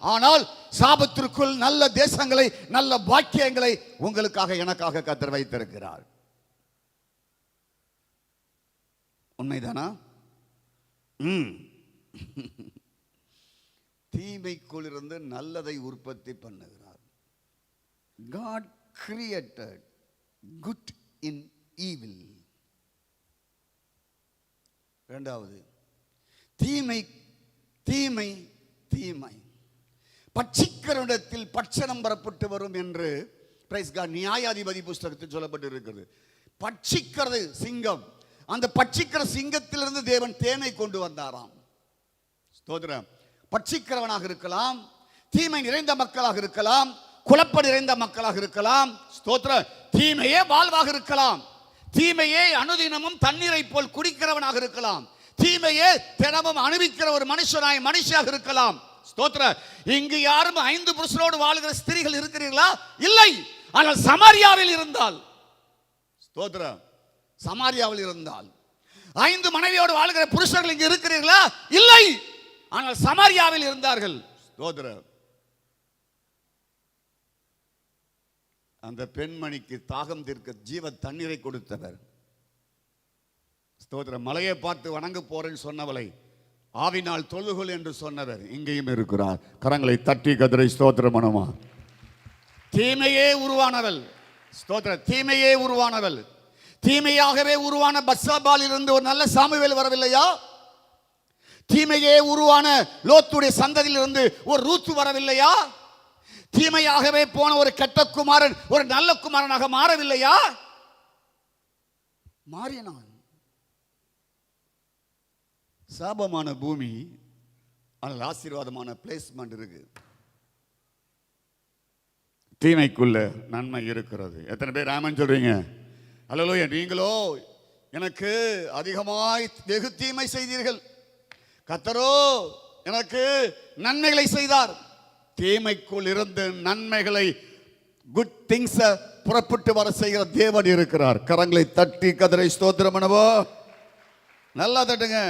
ஆனால் சாபத்திற்குள் நல்ல தேசங்களை நல்ல பாக்கியங்களை உங்களுக்காக எனக்காக கத்தர் வைத்திருக்கிறார். உண்மைதானா? ம். தீமைக்குள் இருந்து நல்லதை உற்பத்தி பண்ணுகிறார். God created good in evil இரண்டாவது தீமை தீமை தீமை. பட்சிக்கிறவிடத்தில் பட்சணம் பெறப்பட்டு வரும் என்று பிரைஸ் காட் நியாயாதிபதி புஸ்தகத்தில் சொல்லப்பட்டு இருக்கிறது பட்சிக்கிறது சிங்கம். அந்த பட்சிக்கிற சிங்கத்திலிருந்து தேவன் தேனை கொண்டு வந்தாராம். ஸ்தோத்திரம். பட்சிக்கிறவனாக இருக்கலாம் தீமை நிறைந்த மக்களாக இருக்கலாம் குழப்ப நிறைந்த மக்களாக இருக்கலாம். ஸ்தோத்திர தீமையே வாழ்வாக இருக்கலாம். தீமையே அனுதினமும் தண்ணீரை போல் குடிக்கிறவனாக இருக்கலாம். தீமையே தினமும் அனுபவிக்கிற ஒரு மனுஷனாய் மனுஷியாக இருக்கலாம். ஸ்தோத்திர இங்கு யாரும் ஐந்து புருஷனோடு வாழுகிற ஸ்திரீகள் இருக்கிறீர்களா? இல்லை. ஆனால் சமாரியாவில் இருந்தால். ஸ்தோத்திரம். சமாரியாவில் இருந்தால். ஐந்து மனைவியோடு வாழ்கிற புருஷர்கள் இங்கு இருக்கிறீர்களா? இல்லை. ஆனால் சமாரியாவில் இருந்தார்கள். ஸ்தோத்திரம். அந்த பெண்மணிக்கு தாகம் தீர்க்க ஜீவ தண்ணீரை கொடுத்தவர். ஸ்தோத்திரம். மலையை பார்த்து வணங்க போறேன்னு சொன்னவளை. ஆவினால் தொழுகொள் என்று சொன்னவர் இங்கேயும் இருக்கிறார். கரங்களை தட்டி கதிரை ஸ்தோத்திர மனமா தீமையே உருவானவள். ஸ்தோத்திர தீமையே உருவானவள். தீமையாகவே உருவான பத்சாபாலில் இருந்து ஒரு நல்ல சாமுவேல் வரவில்லையா? தீமையே உருவான லோத்துடைய சந்ததியிலிருந்து ஒரு ரூத்து வரவில்லையா? தீமையாகவே போன ஒரு கெட்ட குமாரன் ஒரு நல்ல குமாரனாக மாறவில்லையா? மாறினான். சாபமான பூமி ஆனால் ஆசீர்வாதமான பிளேஸ்மெண்ட் இருக்கு. தீமைக்குள்ள நன்மை இருக்கிறது. எத்தனை பேர் ஆமன் சொல்றீங்க? அல்லலோ நீங்களோ எனக்கு அதிகமாய் வெகு தீமை செய்தீர்கள். கத்தரோ எனக்கு நன்மைகளை செய்தார். தீமைக்குள் இருந்து நன்மைகளை குட் திங்ஸ் புறப்பட்டு வர செய்கிற தேவன் இருக்கிறார். கரங்களை தட்டி கதரை ஸ்தோத்திரம் பண்ணவோ நல்லா தட்டுங்க.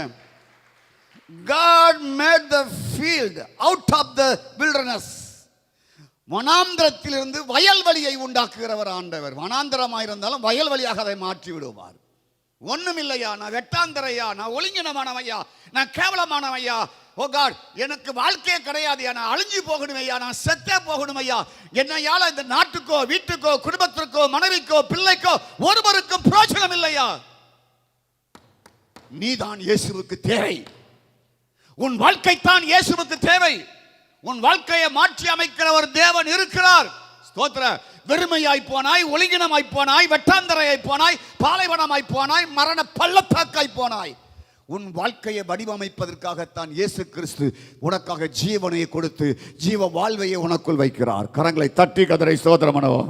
God made the field out of the wilderness. வனாந்திரத்திலிருந்து வயல்வெளியை உண்டாக்குகிறவர் ஆண்டவர். வனாந்திரமாக இருந்தாலும் வயல்வெளியாக அதை மாற்றி விடுவார். ஒன்றுமில்லையா இல்லையா நான் வெட்டாந்தரையா? நான் ஒளிங்கினமானவையா நான் கேவலமானவையா? ஓ காட் எனக்கு வாழ்க்கையே கிடையாதுயா நான் அழிஞ்சு போகணுமையா? நான் செத்தே போகணுமையா? என்னையால இந்த நாட்டுக்கோ வீட்டுக்கோ குடும்பத்திற்கோ மனைவிக்கோ பிள்ளைக்கோ ஒருவருக்கும் பிரோஜனம் இல்லையா நீதான் இயேசுவுக்கு தேவை. உன் வாழ்க்கைத்தான் இயேசுவுக்கு தேவை. உன் வாழ்க்கையை மாற்றி அமைக்கிற ஒரு தேவன் இருக்கிறார். ஸ்தோத்திர. வெறுமையாய் போனாய் ஒழுங்கினமாய் போனாய் வெட்டாந்தரையாய் போனாய் பாலைவனமாய் போனாய் மரண பள்ளத்தாக்காய் போனாய். உன் வாழ்க்கையை வடிவமைப்பதற்காகத்தான் இயேசு கிறிஸ்து உனக்காக ஜீவனையை கொடுத்து ஜீவ வாழ்வையை உனக்குள் வைக்கிறார். கரங்களை தட்டி கதரை சோதரமனவோ